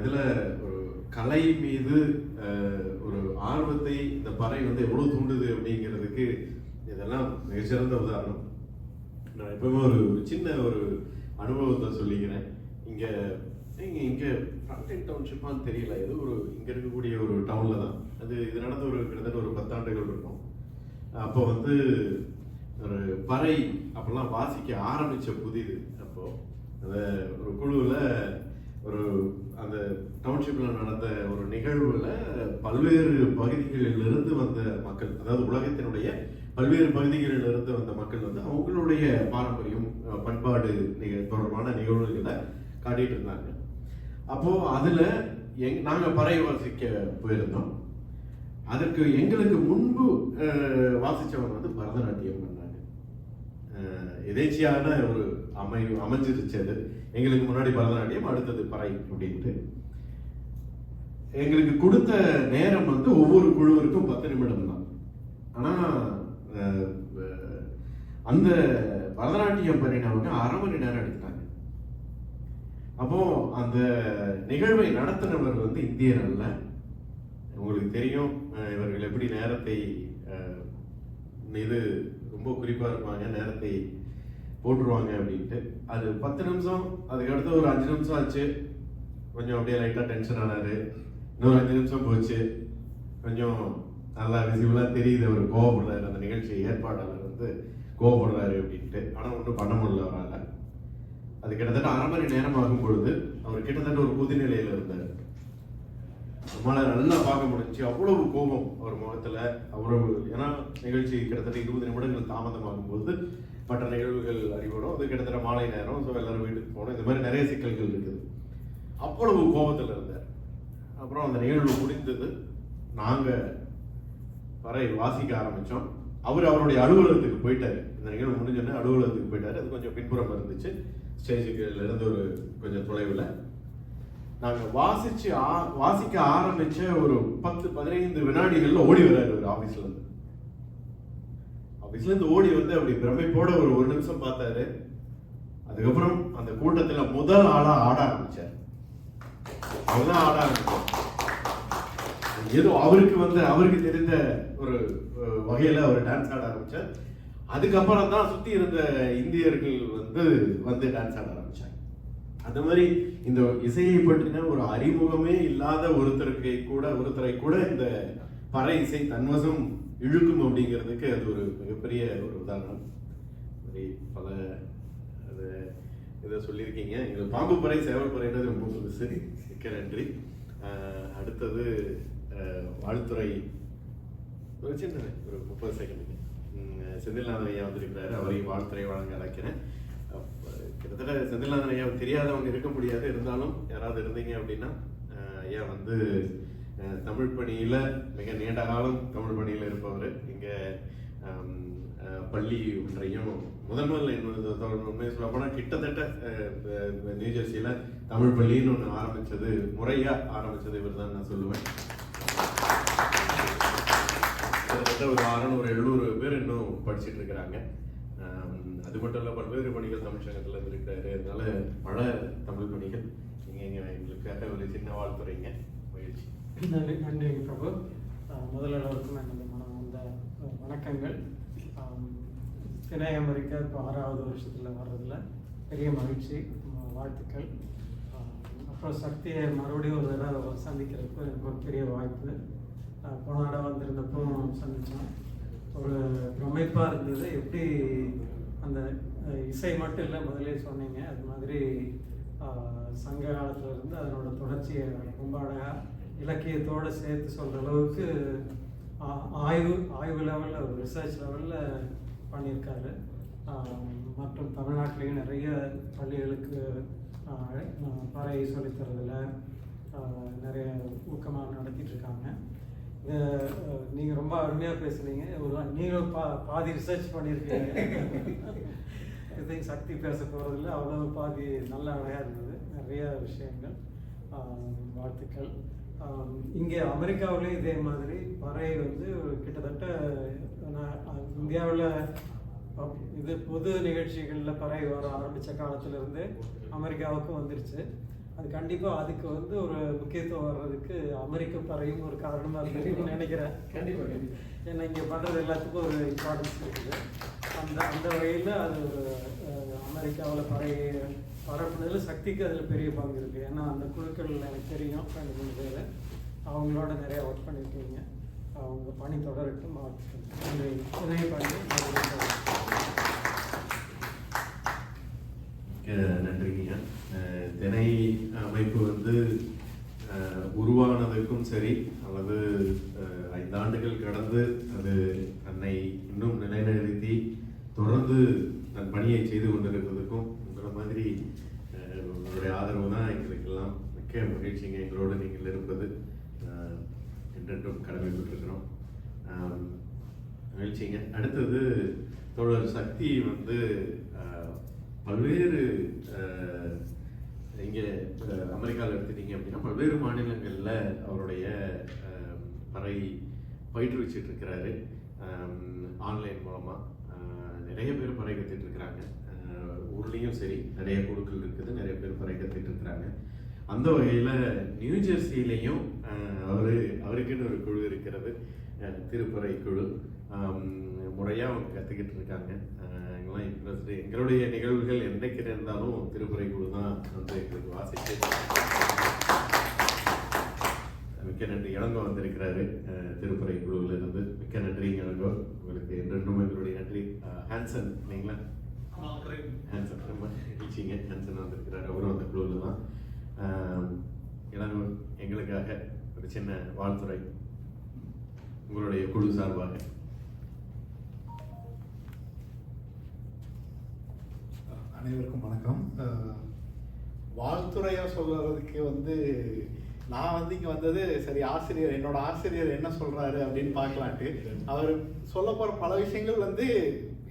இதில் ஒரு கலை மீது ஒரு ஆர்வத்தை இந்த பறை வந்து எவ்வளோ தூண்டுது அப்படிங்கிறதுக்கு இதெல்லாம் மிகச்சிறந்த உதாரணம். நான் எப்பவுமே ஒரு ஒரு சின்ன ஒரு அனுபவத்தை சொல்லிக்கிறேன். இங்கே இங்கே இங்கே ஃப்ரண்டைன் டவுன்ஷிப்பான்னு தெரியல. ஏதோ ஒரு இங்கே இருக்கக்கூடிய ஒரு டவுனில் தான். அது இது நடந்த ஒரு கிட்டத்தட்ட ஒரு பத்தாண்டுகள் இருக்கும். அப்போ வந்து ஒரு பறை அப்போல்லாம் வாசிக்க ஆரம்பித்த புதிது அப்போது அந்த ஒரு குழுவில் ஒரு அந்த டவுன்ஷிப்பில் நடந்த ஒரு நிகழ்வில் பல்வேறு பகுதிகளிலிருந்து வந்த மக்கள் அதாவது உலகத்தினுடைய பல்வேறு பகுதிகளிலிருந்து வந்த மக்கள் வந்து அவங்களுடைய பாரம்பரியம் பண்பாடு நிகழ் தொடர்பான நிகழ்வுகளை காட்டிட்டு இருந்தாங்க. அப்போது அதில் எங் நாங்கள் பறை வாசிக்க போயிருந்தோம். அதற்கு எங்களுக்கு முன்பு வாசித்தவங்க வந்து பரதநாட்டியம் பண்ணாங்க. எதேச்சியான ஒரு அமை அமைஞ்சிருச்சு அது எங்களுக்கு முன்னாடி பரதநாட்டியம் அடுத்தது பறை அப்படின்ட்டு. எங்களுக்கு கொடுத்த நேரம் வந்து ஒவ்வொரு குழுவிற்கும் பத்து நிமிடம் தான் ஆனா அந்த பரதநாட்டியம் பண்ணினவங்க அரை மணி நேரம் எடுத்தாங்க. அப்போ அந்த நிகழ்வை நடத்தினவர் வந்து இந்தியர் அல்ல. உங்களுக்கு தெரியும் இவர்கள் எப்படி நேரத்தை மீது ரொம்ப குறிப்பா இருப்பாங்க நேரத்தை போட்டுருவாங்க அப்படின்ட்டு. அது பத்து நிமிஷம் அதுக்கு அடுத்து ஒரு அஞ்சு நிமிஷம் ஆச்சு. கொஞ்சம் அப்படியே லைட்டா டென்ஷன் ஆனாரு. இன்னொரு அஞ்சு நிமிஷம் போச்சு. கொஞ்சம் நல்லா விசிபிளா தெரியுது அவர் கோவப்படுறாரு. அந்த நிகழ்ச்சி ஏற்பாட்டாளர் வந்து கோவப்படுறாரு அப்படின்ட்டு. ஆனா ஒன்றும் பண்ண முடியல அவரால். அது கிட்டத்தட்ட அரை மணி நேரம் ஆகும் பொழுது அவர் கிட்டத்தட்ட ஒரு புதுநிலையில இருந்தார். நம்மளால நல்லா பார்க்க முடிஞ்சுச்சு அவ்வளவு கோபம் அவர் முகத்துல. அவ்வளவு ஏன்னா நிகழ்ச்சி கிட்டத்தட்ட இருபது நிமிடங்கள் தாமதமாகும் போது மற்ற நிகழ்வுகள் அறிவிடும் அது கிட்டத்தட்ட மாலை நேரம் ஸோ எல்லாரும் வீட்டுக்கு போகணும். இந்த மாதிரி நிறைய சிக்கல்கள் இருக்குது. அவ்வளவு கோபத்தில் இருந்தார். அப்புறம் அந்த நிகழ்வு முடிந்தது. நாங்கள் வரை வாசிக்க ஆரம்பித்தோம் அவர் அவருடைய அலுவலகத்துக்கு போயிட்டார். இந்த நிகழ்வு முடிஞ்சோடனே அலுவலகத்துக்கு போயிட்டாரு. அது கொஞ்சம் பின்புறம் இருந்துச்சு. ஸ்டேஜுக்கு இருந்து ஒரு கொஞ்சம் தொலைவில். நாங்கள் வாசிச்சு ஆ- வாசிக்க ஆரம்பித்த ஒரு பத்து பதினைந்து வினாடிகளில் ஓடி வர்றாரு ஒரு ஆஃபீஸ்லேருந்து ஆஃபீஸ்லேருந்து ஓடி வந்து அப்படி பிரமிப்போட ஒரு ஒரு நிமிஷம் பார்த்தாரு. அதுக்கப்புறம் அந்த கூட்டத்தில் முதல் ஆளாக ஆட ஆரம்பிச்சார். முதல் ஆட ஆரம்பிச்சார். ஏதோ அவருக்கு வந்து அவருக்கு தெரிந்த ஒரு வகையில் அவர் டான்ஸ் ஆட ஆரம்பிச்சார். அதுக்கப்புறம் தான் சுற்றி இருந்த இந்தியர்கள் வந்து வந்து டான்ஸ் ஆட ஆரம்பித்தாங்க அந்த மாதிரி இந்த இசையை பற்றின ஒரு அறிமுகமே இல்லாத ஒருத்தருக்கு கூட ஒருத்தரை கூட இந்த பறை இசை தன்வசம் இழுக்கும் அப்படிங்கிறதுக்கு அது ஒரு மிகப்பெரிய ஒரு உதாரணம். மாதிரி பல அதை இதை சொல்லியிருக்கீங்க. எங்களுக்கு பாம்பு பறை சேவல் பறைன்றது ரொம்ப புதுசு மிக்க நன்றி. அடுத்தது வாழ்த்துறை. ஒரு சின்ன ஒரு முப்பது செகண்டுக்கு செந்தில்நாதன் ஐயா வந்திருக்கிறாரு. அவரையும் வாழ்த்துறை வழங்க அழைக்கிறேன். கிட்டத்தட்ட செந்தில்நாதன் ஐயா தெரியாதவங்க இருக்க முடியாது. இருந்தாலும் யாராவது இருந்தீங்க அப்படின்னா ஐயா வந்து தமிழ் பணியில் மிக நீண்ட காலம் தமிழ் பணியில் இருப்பவர். இங்கே பள்ளி ஒன்றையும் முதன் முதல்ல என்னோட சொல்ல போனால் கிட்டத்தட்ட நியூஜெர்சியில் தமிழ் பள்ளின்னு ஒன்று ஆரம்பித்தது முறையாக ஆரம்பித்தது இவர் தான் நான் சொல்லுவேன். கிட்டத்தட்ட ஒரு அறநூறு எழுநூறு பேர் இன்னும் படிச்சிட்டு இருக்கிறாங்க அது மட்டும் இல்ல பல்வேறு பணிகள் தமிழ் சங்கத்துல இருக்கிறாரு அதனால பல தமிழ் பணிகள் நீங்க எங்களுக்காக ஒரு சின்ன வாழ்த்துறீங்க. மகிழ்ச்சி. நன்றி நன்றி பிரபு. அஹ் முதல் எனது மனம் வந்த வணக்கங்கள். ஆம், அமெரிக்கா இப்போ ஆறாவது வருஷத்தில் வர்றதில் பெரிய மகிழ்ச்சி வாழ்த்துக்கள். அப்புறம் சக்தியை மறுபடியும் ஒரு தடவை சந்திக்கிறதுக்கு எனக்கு ஒரு பெரிய வாய்ப்பு. போன தடவை வந்திருந்தப்போ சந்தித்தோம் ஒரு பிரமிப்பாக இருந்தது. எப்படி அந்த இசை மட்டும் இல்லை முதலே சொன்னீங்க. அது மாதிரி சங்க காலத்தில் இருந்து அதனோட தொடர்ச்சியை ரொம்ப அழகாக இலக்கியத்தோடு சேர்த்து சொல்கிற அளவுக்கு ஆய்வு ஆய்வு லெவலில் ஒரு ரிசர்ச் லெவலில் பண்ணியிருக்காரு. மற்றும் தமிழ்நாட்டிலையும் நிறைய பள்ளிகளுக்கு பறையை சொல்லித்தரதில் நிறைய ஊக்கமாக நடத்திட்டு இருக்காங்க நீங்கள் ரொம்ப அருமையாக பேசுனீங்க. ஒரு நீங்களும் பா பாதி ரிசர்ச் பண்ணியிருக்கீங்க. இதையும் சக்தி பேச போறதில்ல அவ்வளவு பாதி நல்ல அழகாக இருந்தது. நிறைய விஷயங்கள் வாழ்த்துக்கள். இங்கே அமெரிக்காவிலேயும் இதே மாதிரி பறை வந்து கிட்டத்தட்ட இந்தியாவில் இது பொது நிகழ்ச்சிகளில் பறை வர ஆரம்பித்த காலத்துல இருந்து அமெரிக்காவுக்கும் வந்துருச்சு. அது கண்டிப்பா அதுக்கு வந்து ஒரு முக்கியத்துவம் வர்றதுக்கு அமெரிக்க பறையும் ஒரு காரணமா இருக்குன்னு நினைக்கிறேன். கண்டிப்பா, கண்டிப்பா. ஏன்னா இங்க பண்றது எல்லாத்துக்கும் ஒரு இம்பார்ட்டன்ஸ் இருக்குது. அந்த அந்த வகையில அது ஒரு அமெரிக்காவுல பறை பரப்புனதில் சக்திக்கு அதில் பெரிய பங்கு இருக்குது ஏன்னா அந்த குழுக்கள் எனக்கு தெரியும் ரெண்டு மூணு பேர். அவங்களோட நிறைய ஒர்க் பண்ணியிருக்கீங்க அவங்க பணி தொடரட்டும் வாழ்த்துக்கள். நன்றி. துணை பண்ணி நன்றிங்கய்யா நன்றிங்க திணை அமைப்பு வந்து உருவானதுக்கும் சரி அல்லது ஐந்தாண்டுகள் கடந்து அது தன்னை இன்னும் நிலைநிறுத்தி தொடர்ந்து தன் பணியை செய்து கொண்டிருப்பதற்கும் உங்களை மாதிரி உங்களுடைய ஆதரவு தான் எங்களுக்கெல்லாம் மிக்க மகிழ்ச்சிங்க. எங்களோடு நீங்கள் இருப்பது என்றென்றும் கடமைப்பட்டிருக்கிறோம். மகிழ்ச்சிங்க. அடுத்தது தோழர் சக்தி வந்து பல்வேறு இங்கே அமெரிக்காவில் எடுத்துட்டீங்க அப்படின்னா பல்வேறு மாநிலங்களில் அவருடைய பறை பயிற்றுவிச்சிட்டு இருக்கிறாரு. ஆன்லைன் மூலமாக நிறைய பேர் பறை கற்றுட்டு இருக்கிறாங்க. ஊர்லேயும் சரி நிறைய குழுக்கள் இருக்குது நிறைய பேர் பறை கற்றுட்டு இருக்கிறாங்க அந்த வகையில் நியூ ஜெர்சியிலையும் அவர் அவருக்குன்னு ஒரு குழு இருக்கிறது திருப்பறை குழு. முறையாக அவங்க கற்றுக்கிட்டு இருக்காங்க எங்கெல்லாம் இன்ட்ரெஸ்ட் எங்களுடைய நிகழ்வுகள் என்றைக்கு இருந்தாலும் திருப்பறை குழு தான் வந்து எங்களுக்கு வாசித்து மிக்க நன்றி. இளங்கோ வந்திருக்கிறாரு திருப்பறை குழுவில் இருந்து மிக்க நன்றி இளங்கோ. உங்களுக்கு என்றென்றும் எங்களுடைய நன்றி. அஹ், ஹான்சன் இல்லைங்களா? ஹான்சன் ரொம்ப ஹான்சன் வந்திருக்கிறாரு. அவரும் அந்த குழுவில் தான். இளங்கோ எங்களுக்காக ஒரு சின்ன வாழ்த்துறை. உங்களுடைய குழு சார்பாக. அனைவருக்கும் வணக்கம். அஹ், வாழ்த்துறையா சொல்றதுக்கு வந்து நான் வந்து இங்க வந்தது சரி ஆசிரியர் என்னோட ஆசிரியர் என்ன சொல்றாரு அப்படின்னு பார்க்கலான்ட்டு. அவர் சொல்ல போற பல விஷயங்கள் வந்து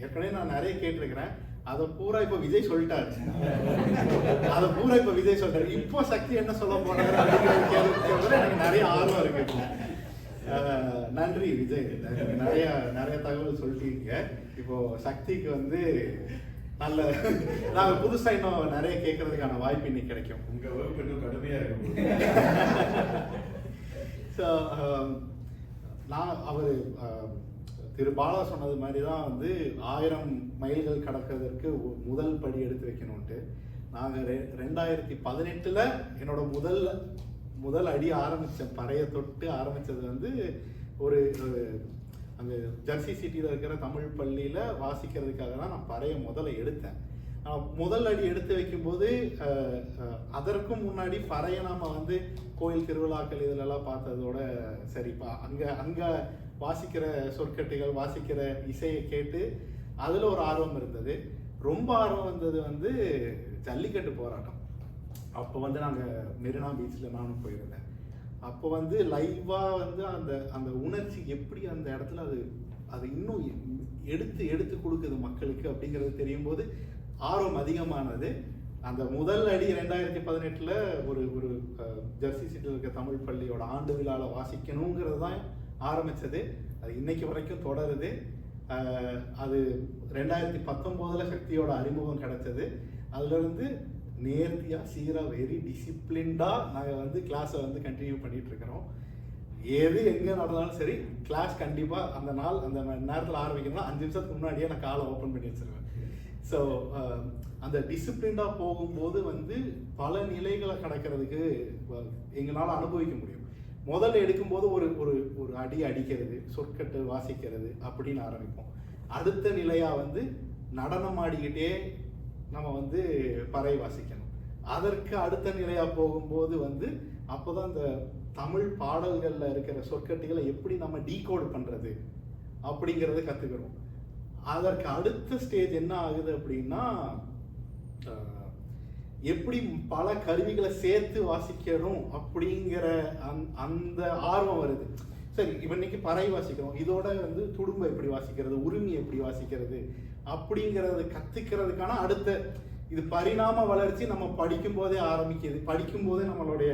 ஏற்கனவே நான் நிறைய கேட்டிருக்கிறேன். அதை பூரா இப்ப விஜய் சொல்லிட்டாரு. அதை பூரா இப்ப விஜய் சொல்லிட்டாரு. இப்போ சக்தி என்ன சொல்ல கேட்கறதுல எனக்கு நிறைய ஆர்வம் இருக்கு. நன்றி விஜய். நிறைய நிறைய தகவல் சொல்லிட்டீங்க. இப்போ சக்திக்கு வந்து நல்ல நாங்க புதுசா இன்னும் நிறைய கேட்கறதுக்கான வாய்ப்பு இன்னைக்கு கிடைக்கும். உங்க வகுப்பு இன்னும் கடுமையா இருக்கும். நான் அவர் திரு பாலா சொன்னது மாதிரி தான் வந்து ஆயிரம் மைல்கள் கடக்கிறதுக்கு முதல் படி எடுத்து வைக்கணும்ட்டு நாங்கள் ரெ ரெண்டாயிரத்தி பதினெட்டில் என்னோட முதல் முதல் அடி ஆரம்பித்தேன் பறைய தொட்டு ஆரம்பித்தது வந்து ஒரு அங்கே ஜெர்சி சிட்டியில் இருக்கிற தமிழ் பள்ளியில் வாசிக்கிறதுக்காக தான் நான் பறைய முதல்ல எடுத்தேன். நான் முதல் அடி எடுத்து வைக்கும்போது அதற்கும் முன்னாடி பறைய நாம வந்து கோயில் திருவிழாக்கள் இதிலெல்லாம் பார்த்ததோட சரிப்பா. அங்கே அங்கே வாசிக்கிற சொற்கட்டுகள் வாசிக்கிற இசையை கேட்டு அதில் ஒரு ஆர்வம் இருந்தது. ரொம்ப ஆர்வம் வந்தது வந்து ஜல்லிக்கட்டு போராட்டம். அப்போ வந்து நாங்கள் மெரினா பீச்சில் நானும் போயிருந்தேன். அப்போ வந்து லைவாக வந்து அந்த அந்த உணர்ச்சி எப்படி அந்த இடத்துல அது அது இன்னும் எடுத்து எடுத்து கொடுக்குது மக்களுக்கு அப்படிங்கிறது தெரியும் போது ஆர்வம் அதிகமானது. அந்த முதல் அடி ரெண்டாயிரத்தி பதினெட்டில் ஒரு ஒரு ஜெர்சி சிட்டியில் இருக்க தமிழ் பள்ளியோட ஆண்டு விழாவில் வாசிக்கணுங்கிறது தான் ஆரம்பித்தது அது இன்னைக்கு வரைக்கும் தொடருது. அது ரெண்டாயிரத்தி பத்தொம்போதில் சக்தியோட அறிமுகம் கிடைச்சது. அதுலேருந்து நேர்த்தியாக சீராக வெரி டிசிப்ளின்டாக நாங்கள் வந்து கிளாஸை வந்து கண்டினியூ பண்ணிட்டு இருக்கிறோம் எது எங்கே நடந்தாலும் சரி கிளாஸ் கண்டிப்பாக அந்த நாள் அந்த நேரத்தில் ஆரம்பிக்கணும்னா அஞ்சு நிமிஷத்துக்கு முன்னாடியே நான் காலை ஓப்பன் பண்ணி வச்சுருவேன். ஸோ அந்த டிசிப்ளின்டாக போகும்போது வந்து பல நிலைகளை கடக்கிறதுக்கு எங்களால் அனுபவிக்க முடியும். முதல்ல எடுக்கும்போது ஒரு ஒரு ஒரு அடி அடிக்கிறது சொற்கட்டு வாசிக்கிறது அப்படின்னு ஆரம்பிப்போம். அடுத்த நிலையாக வந்து நடனம் ஆடிக்கிட்டே நம்ம வந்து பறை வாசிக்கணும். அதற்கு அடுத்த நிலையாக போகும்போது வந்து அப்போதான் இந்த தமிழ் பாடல்களில் இருக்கிற சொற்கட்டுகளை எப்படி நம்ம டீகோட் பண்ணுறது அப்படிங்கிறத கற்றுக்கிறோம் அதற்கு அடுத்த ஸ்டேஜ் என்ன ஆகுது அப்படின்னா எப்படி பல கருவிகளை சேர்த்து வாசிக்கணும் அப்படிங்கிற அந் அந்த ஆர்வம் வருது. சரி இன்னைக்கு பறை வாசிக்கிறோம். இதோட வந்து துடும்பை எப்படி வாசிக்கிறது? உரிமை எப்படி வாசிக்கிறது? அப்படிங்கிறது கத்துக்கிறதுக்கான அடுத்த இது பரிணாம வளர்ச்சி நம்ம படிக்கும் போதே ஆரம்பிக்குது. படிக்கும் போதே நம்மளுடைய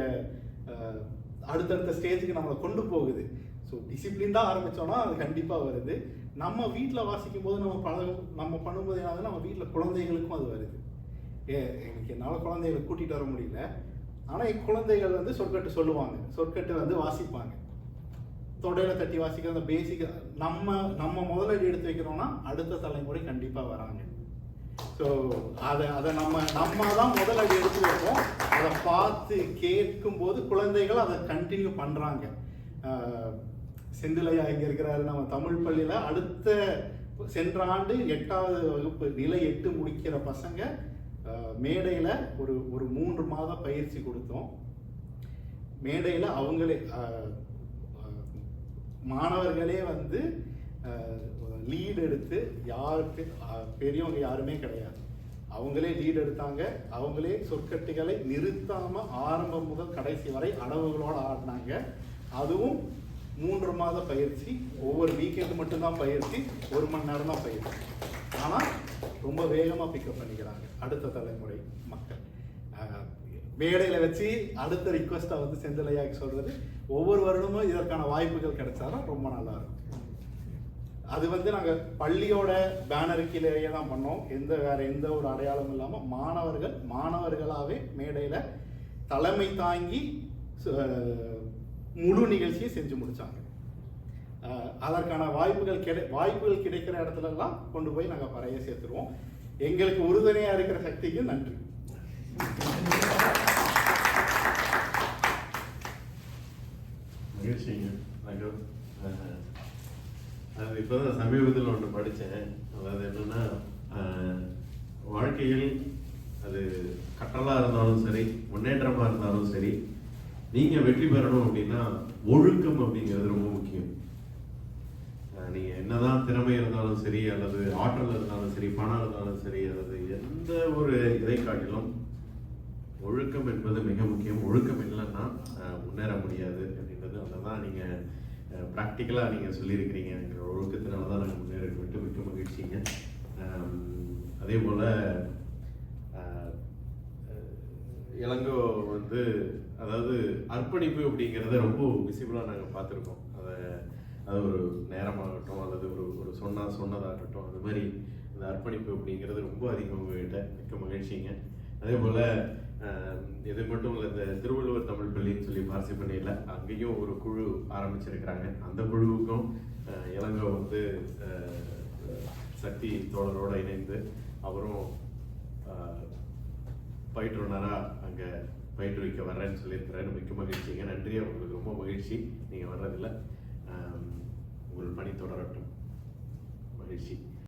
அடுத்தடுத்த ஸ்டேஜுக்கு நம்மளை கொண்டு போகுது. ஸோ டிசிப்ளின்டாக ஆரம்பிச்சோம்னா அது கண்டிப்பாக வருது. நம்ம வீட்டில் வாசிக்கும் போது நம்ம பழக நம்ம பண்ணும்போது என்னாவது நம்ம வீட்டில் குழந்தைகளுக்கும் அது வருது. ஏ எனக்கு என்னால் குழந்தைகளை கூட்டிகிட்டு வர முடியல. ஆனால் என் குழந்தைகள் வந்து சொற்கட்டு சொல்லுவாங்க. சொற்கட்டு வந்து வாசிப்பாங்க. தொடையில தட்டி வாசிக்கிற அந்த பேசிக் நம்ம நம்ம முதலடி எடுத்து வைக்கிறோம்னா அடுத்த தலைமுறை கண்டிப்பாக வராங்க. ஸோ அதை அதை நம்ம நம்ம தான் முதலடி எடுத்து வைப்போம். அதை பார்த்து கேட்கும்போது குழந்தைகள் அதை கண்டினியூ பண்ணுறாங்க செந்திலையா இங்கே இருக்கிறாரு நம்ம தமிழ் பள்ளியில் அடுத்த சென்ற ஆண்டு எட்டாவது வகுப்பு நிலை எட்டு முடிக்கிற பசங்க மேடையில் ஒரு ஒரு மூன்று மாத பயிற்சி கொடுத்தோம். மேடையில் அவங்களே மாணவர்களே வந்து லீட் எடுத்து யாருக்கு பெரியவங்க யாருமே கிடையாது. அவங்களே லீட் எடுத்தாங்க. அவங்களே சொற்கட்டுகளை நிறுத்தாமல் ஆரம்பம் முதல் கடைசி வரை அளவுகளோடு ஆடினாங்க. அதுவும் மூன்று மாத பயிற்சி. ஒவ்வொரு வீக்கெண்டு மட்டும்தான் பயிற்சி ஒரு மணி நேரம் தான் பயிற்சி. ஆனால் ரொம்ப வேகமாக பிக்கப் பண்ணிக்கிறாங்க அடுத்த தலைமுறை மக்கள். மேடையில் வச்சு அடுத்த ரிக்வஸ்ட்டை வந்து செந்திலையாக்கு சொல்கிறது ஒவ்வொரு வருடமும் இதற்கான வாய்ப்புகள் கிடைச்சாலும் ரொம்ப நல்லா இருக்கும். அது வந்து நாங்கள் பள்ளியோட பேனருக்கிலேயே கீழேயே தான் பண்ணோம். எந்த வேற எந்த ஒரு அடையாளமும் இல்லாமல் மாணவர்கள் மாணவர்களாகவே மேடையில் தலைமை தாங்கி சு- முழு நிகழ்ச்சியை செஞ்சு முடித்தாங்க அதற்கான வாய்ப்புகள் கிடை வாய்ப்புகள் கிடைக்கிற இடத்துலலாம் கொண்டு போய் நாங்கள் பறைய சேர்த்துருவோம். எங்களுக்கு உறுதுணையாக இருக்கிற சக்திக்கு நன்றி. மகிழ்ச்சிங்க. வணக்கம். அஹ், இப்போ தான் சமீபத்தில் ஒன்று படித்தேன். அதாவது என்னென்னா வாழ்க்கையில் அது கட்டலாக இருந்தாலும் சரி முன்னேற்றமாக இருந்தாலும் சரி நீங்கள் வெற்றி பெறணும் அப்படின்னா ஒழுக்கம் அப்படிங்கிறது ரொம்ப முக்கியம். நீங்கள் என்னதான் திறமை இருந்தாலும் சரி அல்லது ஆற்றல் இருந்தாலும் சரி பணம் இருந்தாலும் சரி அல்லது எந்த ஒரு இதை காட்டிலும் ஒழுக்கம் என்பது மிக முக்கியம். ஒழுக்கம் இல்லைன்னா முன்னேற முடியாது அப்படின்றது அதை தான் நீங்கள் ப்ராக்டிக்கலாக நீங்கள் சொல்லியிருக்கிறீங்க எங்கள் ஒழுக்கத்தினால தான் நாங்கள் முன்னேற விட்டு மிக்க மகிழ்ச்சிங்க. அதே போல் இளங்கோ வந்து அதாவது அர்ப்பணிப்பு அப்படிங்கிறத ரொம்ப விசிபிளாக நாங்கள் பார்த்துருக்கோம். அதை அது ஒரு நேரமாகட்டும் அல்லது ஒரு ஒரு சொன்னா சொன்னதாகட்டும் அது மாதிரி இந்த அர்ப்பணிப்பு அப்படிங்கிறது ரொம்ப அதிகம் உங்ககிட்ட. மிக்க மகிழ்ச்சிங்க. அதே போல் இது மட்டும் இல்லை இந்த திருவள்ளுவர் தமிழ் பள்ளின்னு சொல்லி பார்சிப்பண்ணையில் அங்கேயும் ஒரு குழு ஆரம்பிச்சிருக்கிறாங்க. அந்த குழுவுக்கும் இலங்கை இளங்கோ வந்து சக்தி தோழரோடு இணைந்து அவரும் பயிற்றுனராக அங்கே பயிற்றுவிக்க வர்றேன்னு சொல்லியிருக்கிறாரு. மிக்க மகிழ்ச்சிங்க. நன்றி. உங்களுக்கு ரொம்ப மகிழ்ச்சி. நீங்கள் வர்றதில்லை. உங்கள் பணி தொடரட்டும். மகிழ்ச்சி.